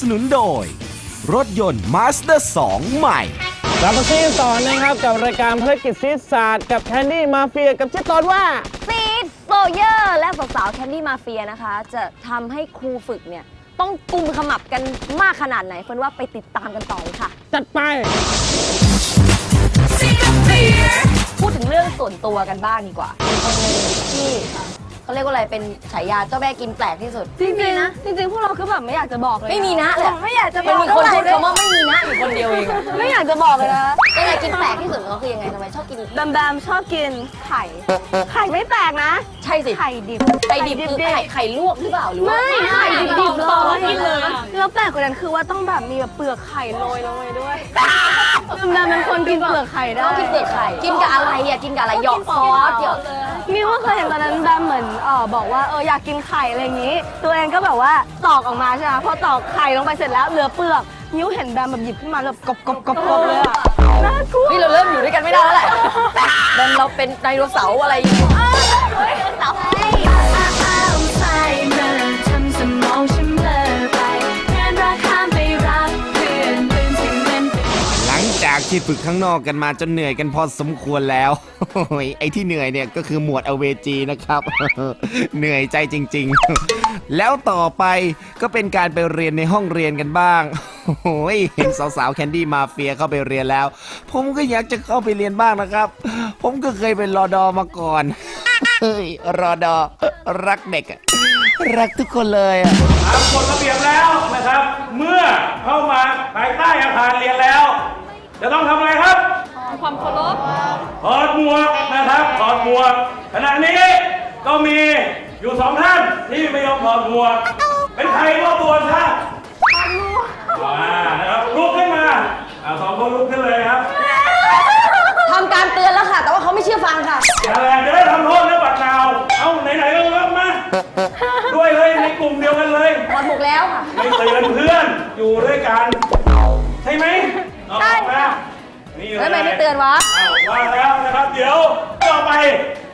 สนุนโดย รถยนต์ Mazda 2ใหม่ กลับมาที่กันต่อนะครับกับรายการภารกิจซีดศาสตร์กับแคนดี้มาเฟียกับชื่อตอนว่า ซีดโซเยอร์และสาวๆแคนดี้มาเฟียนะคะ จะทำให้ครูฝึกเนี่ย ต้องกุมขมับกันมากขนาดไหนเฟิร์นว่าไปติดตามกันต่อเลยค่ะ จัดไป พูดถึงเรื่องส่วนตัวกันบ้างดีกว่าเป็นคนหนึ่งที่ เขาเรียกว่าอะไรเป็นฉายาเจ้าแม่กินแปลกที่สุด จริงๆนะจริงๆ พวกเราคือแบบไม่อยากจะบอกเลยไม่มีนะเลยไม่อยากจะบมันอกมีคนพูดเท่าไหร่คำว่าไม่มีนะอยู่คนเดียวเองอะไม่อยากจะบอกเลยนะยังไงกินแปลกที่สุดของเขาคือยังไงทำไมชอบกินแบมแบมชอบกินไข่ ไข่ไม่แตกนะ ใช่สิไข่ดิบไข่ดิบคือไข่ไข่ลวกหรือเปล่าหรือว่าไม่ไข่ดิบๆเลเลยยแล้วแปลกกว่านั้นคือว่าต้องแบบมีแบบเปลือกไข่โรยลงไปด้วยแบมแบมเป็นคนกินเปลือกไข่ได้ต้องกินเปลือกไข่กินกับอะไรอะกินกับอะไรหยอกซอสหยอก มิวก็เคยเห็นตอนนั้นแบมเหมือนเออบอกว่าเอออยากกินไข่อะไรอย่างนี้ ตัวเองก็แบบว่าตอกออกมาใช่ไหมพอตอกไข่ลงไปเสร็จแล้วเหลือเปลือกมิวเห็นแบมแบบหยิบขึ้นมาแล้วแบบกรอบกรอบกรอบกรอบเลยอะน่ากลัวนี่เราเริ่มอยู่ด้วยกันไม่ได้แล้วแหละแบมเราเป็นไดโนเสาร์อะไรอย่างเงี้ยเสา ที่ฝึกข้างนอกกันมาจนเหนื่อยกันพอสมควรแล้วไอ้ที่เหนื่อยเนี่ยก็คือหมวดเอเวจีนะครับ เหนื่อยใจจริง ๆ แล้วต่อไปก็เป็นการไปเรียนในห้องเรียนกันบ้างโอ้ยเห็นสาวๆแคนดี้มาเฟียเข้าไปเรียนแล้ว ผมก็อยากจะเข้าไปเรียนบ้างนะครับ ผมก็เคยเป็นรอดอมาก่อนเฮ้ยรอดอรักเด็กรักทุกคนเลยอะตามกฎระเบียบแล้วนะครับ เมื่อเข้ามาภายใต้อาคารเรียนแล้ว จะต้องทำอะไรครับความเคารพถอดหมวกนะครับถอดหมวกขณะนี้ก็มีอยู่สองท่านที่ไม่ยอมถอดหมวก เป็นใครก็ตัวท่านถอดหมวกนะครับลุกขึ้นมาอ่าสองคนลุกขึ้นเลยครับทำการเตือนแล้วค่ะ แต่ว่าเขาไม่เชื่อฟังค่ะ อย่าแรงจะได้ทำโทษนะบัตรนาวเอาไหนๆก็เริ่มมาด้วยเลยในกลุ่มเดียวกันเลยถอดหมวกแล้วค่ะ ไม่เตือนเพื่อนอยู่ด้วยกัน ใช่ไหมใช่ค่ะนี่เล ยแล้วทำไมไม่เตือนวะอ้าวว่าแล้วนะครับเดี๋ยวต่อไป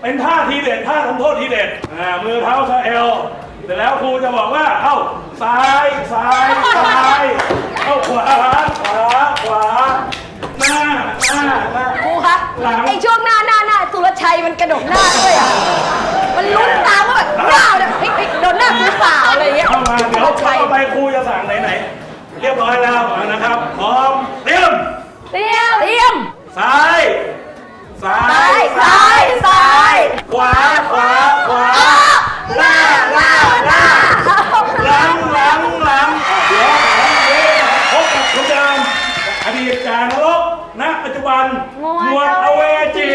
เป็นท่าทีเด็ดท่าทำโทษทีเด็ดอ่ามือเท้าสะเอลเสร็จแล้วครูจะบอกว่า เอ้าซ้ายซ้ายซ้ายเอ้าขวาขวาขวาหน้าหน้าหน้า ครูคะหลัง ไอช่วงหน้าหน้าหน้าสุรชัยมันกระโดดหน้าด้วยอะมันลุ้นตามว่าแบบหน้าเนี่ยเฮ้ยเฮ้ยโดนหน้ากูเปล่าอะไรอย่างเงี้ยเข้ามาเดี๋ยวสุรชัยต่อไปครูจะสั่งไหนๆเรียบร้อยแล้วนะครับพร้อมเตรียม เตรียมเตรียมซ้าย ซ้าซ้ายยซ้ายซ้ายขวา ขวา ขวา หน้าหน้าหน้าหลังหลังหลังเดี๋ยวพบกับคุณเดิมอดีตจารลบณปัจจุบันมวลอเวจี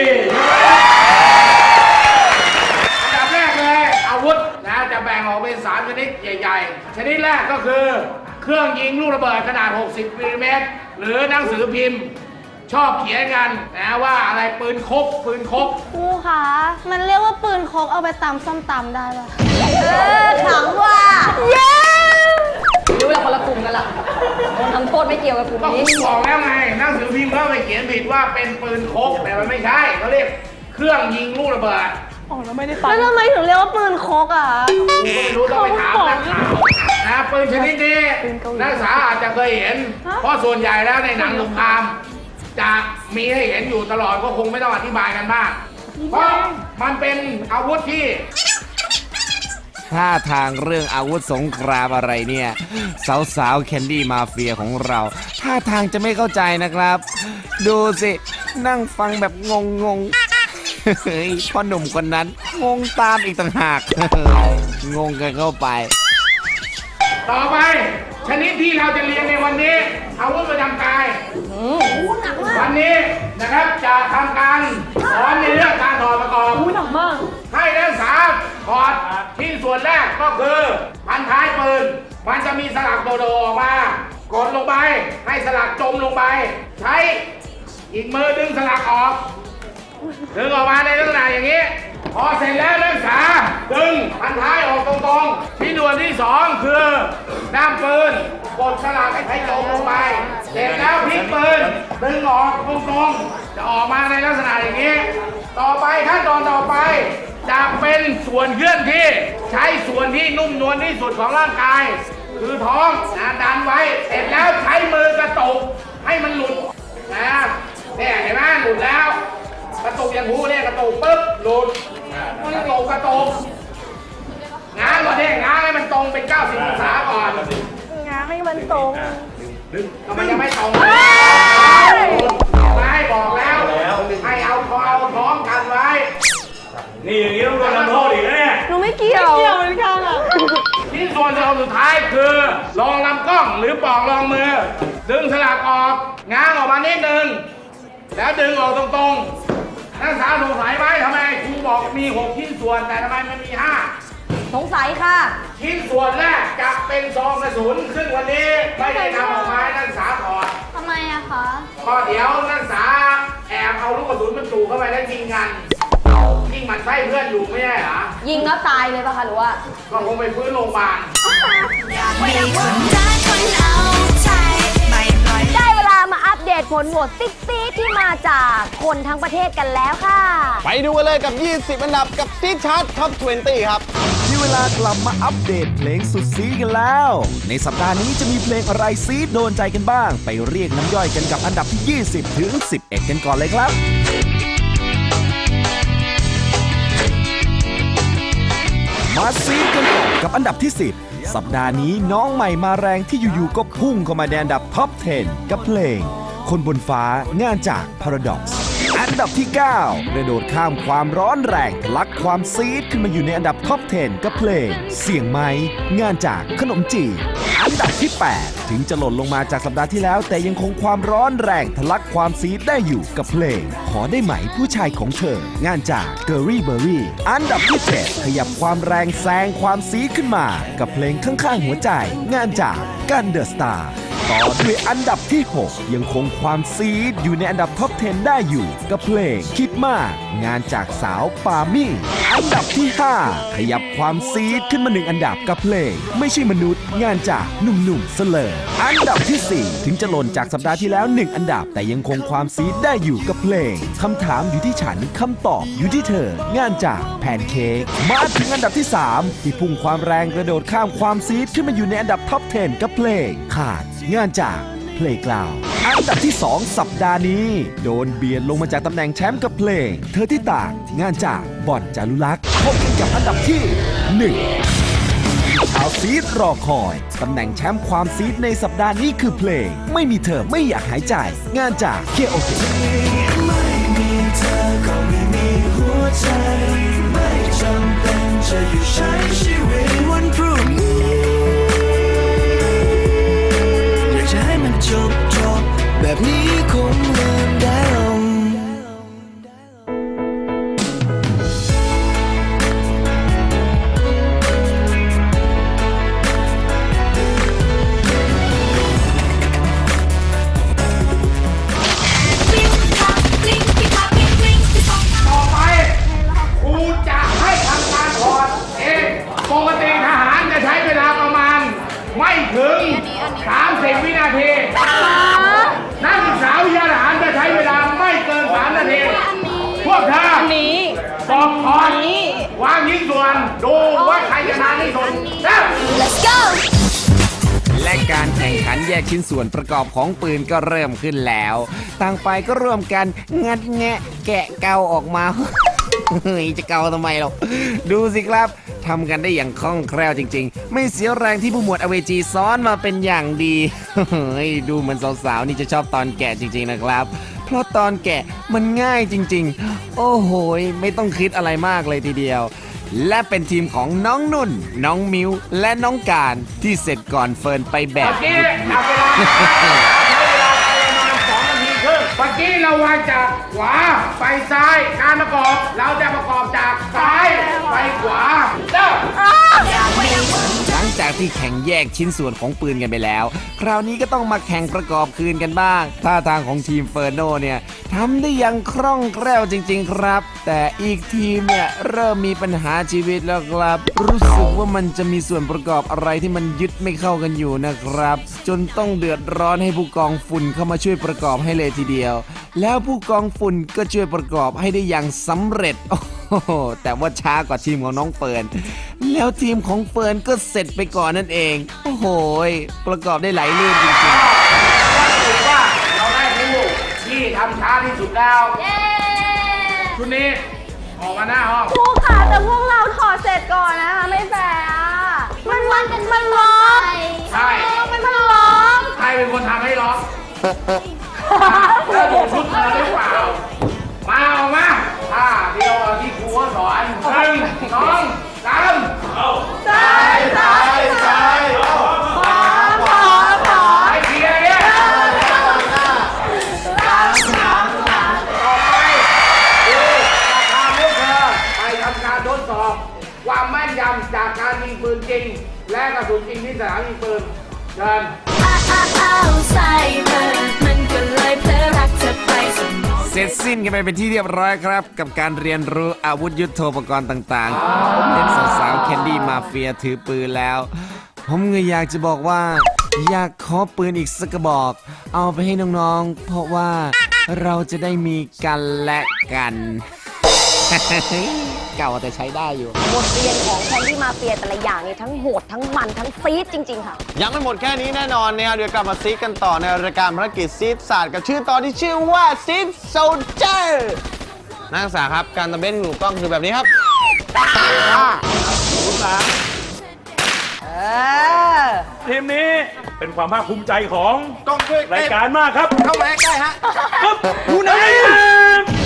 อันดับแรกเลยอาวุธนะจะแบ่งออกเป็นสามชนิดใหญ่ ๆ ชนิดแรกก็คือ เครื่องยิงลูกระเบิดขนาด 60มิลลิเมตรหรือหนังสือพิมพ์ ชอบเขียนกันนะว่าอะไรปืนคกปืนคก ครูคะมันเรียกว่าปืนโคกเอาไปตำส้มตำได้ปะเออขำว่าเย้รู้แล้วคนละกลุ่มกันละโดนทำโทษไม่เกี่ยวกับกลุ่มก็นี้คุณบอกแล้วไงหนังสือพิมพ์เขาไปเขียนผิดว่าเป็นปืนคกแต่มันไม่ใช่เขาเรียกเครื่องยิงลูกระเบิดแล้วทำไมถึงเรียกว่าปืนโคกอะ กูก็ไม่รู้ต้องไปถามนักข่าว นะปืนชนิดนี้นักศึกษาอาจจะเคยเห็น เพราะส่วนใหญ่แล้วในหนังสงคราม จะมีให้เห็นอยู่ตลอดก็คงไม่ต้องอธิบายกันมาก เพราะมันเป็นอาวุธที่ท่าทางเรื่องอาวุธสงครามอะไรเนี่ย สาวๆแคนดี้มาเฟียของเราท่าทางจะไม่เข้าใจนะครับ ดูสิ นั่งฟังแบบงงๆเฮ้ยพ่อหนุ่มคนนั้น งงตามอีกต่างหาก งงกันเข้าไป ต่อไป ชนิดที่เราจะเรียนในวันนี้อาวุธประจำกาย วันนี้นะครับจะทำการสอนในเรื่องการถอดประกอบหนักมาก ให้นักศึกษาถอดที่ส่วนแรกก็คือพันท้ายปืน มันจะมีสลักโดโดออกมากดลงไป ให้สลักจมลงไป ใช้อีกมือดึงสลักออกดึงออกมาในลักษณะอย่างนี้ พอเสร็จแล้วนักศึกษาดึงพันท้ายออก ตรงๆที่ด่วนที่สองคือด้ามปืนกดสลักให้จมลงไป เสร็จแล้วพลิกปืนดึงออกตรงๆจะออกมาในลักษณะอย่างนี้ ต่อไปขั้นตอนต่อไปจะเป็นส่วนเคลื่อนที่ ใช้ส่วนที่นุ่มนวลที่สุดของร่างกาย คือท้องนะดันไว้ เสร็จแล้วใช้มือกระตุกให้มันหลุดนะเนี่ยเห็นไหมหลุดแล้ว กระตุกอย่างหูเนี่ยกระตุกปุ๊บหลุดกระตุกกระตุกางก่อนเนี่ยง้างให้มันตรงเป็น 90องศาก่อนงานให้มันตรงทำไมยังไม่ตรงไม่บอกแล้ว ให้เอาคอเอาท้องกันไว้ นี่อย่างนี้ต้องโดนทำโทษอีกนะเนี่ย หนูไม่เกี่ยว เกี่ยวเหมือนกันอะชิ้นส่วนสุดท้ายคือรองลำกล้องหรือปอกรองมือ ดึงสลักออกง้างออกมานิดนึง แล้วดึงออกตรงๆนักศึกษาสงสัยไหมทำไมครูบอกมี 6 ชิ้นส่วนแต่ทำไมมันมี 5 สงสัยค่ะ ชิ้นส่วนแรกจะเป็นซองกระสุน ซึ่งวันนี้ไม่ได้นำออกมาให้นักศึกษาถอดทำไมอะคะ ก็เดี๋ยวนักศึกษาแอบเอาลูกกระสุนบรรจุเข้าไปแล้วยิงกันยิงหมันไส้เพื่อนอยู่ไม่ใช่เหรอยิงแล้วตายเลยปะคะหรือว่า ก็คงไปฟื้นโรงพยาบาลได้ เดตผลโหวตติ๊กซีดที่มาจากคนทั้งประเทศกันแล้วค่ะ ไปดูกันเลยกับ 20 อันดับกับซีชาร์ตท็อป 20 ครับที่เวลากลับมาอัปเดตเพลงสุดซีดกันแล้ว ในสัปดาห์นี้จะมีเพลงอะไรซีดโดนใจกันบ้าง ไปเรียกน้ำย่อยกันกับอันดับที่ 20 ถึง 11 กันก่อนเลยครับมาซีดกันต่อกับอันดับที่ 10 สัปดาห์นี้น้องใหม่มาแรงที่อยู่ๆก็พุ่งเข้ามาในอันดับท็อป 10 กับเพลง คนบนฟ้างานจาก Paradox อันดับที่ 9 กระโดดข้ามความร้อนแรงทะลักความซีดขึ้นมาอยู่ในอันดับท็อป 10 กับเพลง เสียงไม้งานจากขนมจีอันดับที่ 8 ถึงจะหล่นลงมาจากสัปดาห์ที่แล้ว แต่ยังคงความร้อนแรงทะลักความซีดได้อยู่กับเพลง ขอได้ไหมผู้ชายของเธอ งานจากเกอรี่เบอรี่อันดับที่ 7 ขยับความแรงแซงความซีดขึ้นมา กับเพลงข้างๆหัวใจ งานจากกันเดอะสตาร์ ต่อด้วยอันดับที่ 6 ยังคงความซีดอยู่ในอันดับท็อป 10 ได้อยู่ กับเพลงคิดมาก งานจากสาวปามี่ อันดับที่ 5 ขยับความซีดขึ้นมาหนึ่งอันดับกับเพลง ไม่ใช่มนุษย์ งานจากหนุ่มๆเสลออันดับทีสี่ 4 ถึงจะหล่นจากสัปดาห์ที่แล้ว 1 อันดับ แต่ยังคงความซีดได้อยู่กับเพลงคำถามอยู่ที่ฉันคำตอบอยู่ที่เธอ งานจากแพนเค้กมาถึงอันดับที่ 3 ที่พุ่งความแรงกระโดดข้ามความซีดขึ้นมาอยู่ในอันดับท็อป 10 กับเพลงขาด งานจากเพลงกล่าวอันดับที่ 2 สัปดาห์นี้ โดนเบียดลงมาจากตำแหน่งแชมป์กับเพลง เธอที่ต่างงานจากบ่อนจารุลักษ์พบกันกับอันดับที่ 1 ชาวซีดรอคอยตำแหน่งแชมป์ความซีดในสัปดาห์นี้คือเพลง ไม่มีเธอไม่อยากหายใจ งานจากเคโอเทอยาก จบจบแบบนี้ วางยิ้งส่วนดูว่าใครจะนานที่สุดเริ่ม let's go และการแข่งขันแยกชิ้นส่วนประกอบของปืนก็เริ่มขึ้นแล้ว ต่างฝ่ายก็ร่วมกันงัดแงะแกะเกาออกมา เฮ้ยจะเกาทำไมหรอกดูสิครับ ทำกันได้อย่างคล่องแคล่วจริง ๆ ไม่เสียแรงที่ผู้หมวดอเวจีซ้อนมาเป็นอย่างดีเฮ้ยดูเหมือนสาวๆนี่จะชอบตอนแกะจริง ๆนะครับ เพราะตอนแกะมันง่ายจริง ๆ โอ้โหยไม่ต้องคิดอะไรมากเลยทีเดียว และเป็นทีมของน้องนุ่น น้องมิวและน้องการที่เสร็จก่อนเฟิร์นไปแบบอกี้ มื่อกี้เราวางจากขวาไปซ้ายการประกอบ เราจะประกอบจากซ้ายไปขวาเริ่มหลัง จากที่แข่งแยกชิ้นส่วนของปืนกันไปแล้ว คราวนี้ก็ต้องมาแข่งประกอบคืนกันบ้าง ท่าทางของทีมเฟอร์โนเนี่ยทำได้อย่างคล่องแคล่วจริง ๆ ครับ แต่อีกทีมเนี่ยเริ่มมีปัญหาชีวิตแล้วครับ รู้สึกว่ามันจะมีส่วนประกอบอะไรที่มันยึดไม่เข้ากันอยู่นะครับ จนต้องเดือดร้อนให้ผู้กองฝุ่นเข้ามาช่วยประกอบให้เลยทีเดียว แล้วผู้กองฝุ่นก็ช่วยประกอบให้ได้อย่างสำเร็จโอ้ แต่ว่าช้ากว่าทีมของน้องเฟิร์นแล้วทีมของเฟิร์นก็เสร็จไปก่อนนั่นเอง โอ้โหประกอบได้ไหลลื่นจริงๆ ถือว่าเราได้ผู้ที่ทำช้าที่สุดแล้วชุดนี้ออกมาหน้าห้อง ครูค่ะแต่พวกเราถอดเสร็จก่อนนะคะ ไม่แฟร์อะมันมันมันร้องใช่ มันมันร้องใครเป็นคนทำให้ร้องแล้วดูชุดมาหรือเปล่า มาออกมา ท่าเดียวกับที่ครูสอนหนึ่งสองสามใช่ใช่ใช่ขอขอขอไปเคลียเนี่ยต่อไปดูราคาพวกเธอไปทำการทดสอบ ความแม่นยำจากการยิงปืนจริง และกระสุนจริงที่สนามยิงปืนเชิญเส ร็จสิ้นกันไปเป็นที่เรียบร้อยครับ กับการเรียนรู้อาวุธยุทโธปกรณ์ต่างๆเห็นสาวๆแคนดี้มาเฟียถือปืนแล้ว ผมเลยอยากจะบอกว่า อยากขอปืนอีกสักกระบอก เอาไปให้น้องๆ เพราะว่าเราจะได้มีกันและกัน เก่าแต่ใช้ได้อยู่ บทเรียนของแคนดี้มาเฟียแต่ละอย่างนี่ทั้งโหดทั้งมันทั้งซีดจริง ๆ ค่ะ ยังไม่หมดแค่นี้แน่นอนนะครับเดี๋ยวกลับมาซีดกันต่อในรายการภารกิจซีดศาสตร์กับชื่อตอนที่ชื่อว่าซีดโซลเจอร์นักศึกษาครับการตะเบนหนูกล้องคือแบบนี้ครับทีมนี้เป็นความภาคภูมิใจของกล้องช่วยรายการมากครับ เข้ามาใกล้ๆฮะ ครับผู้นำ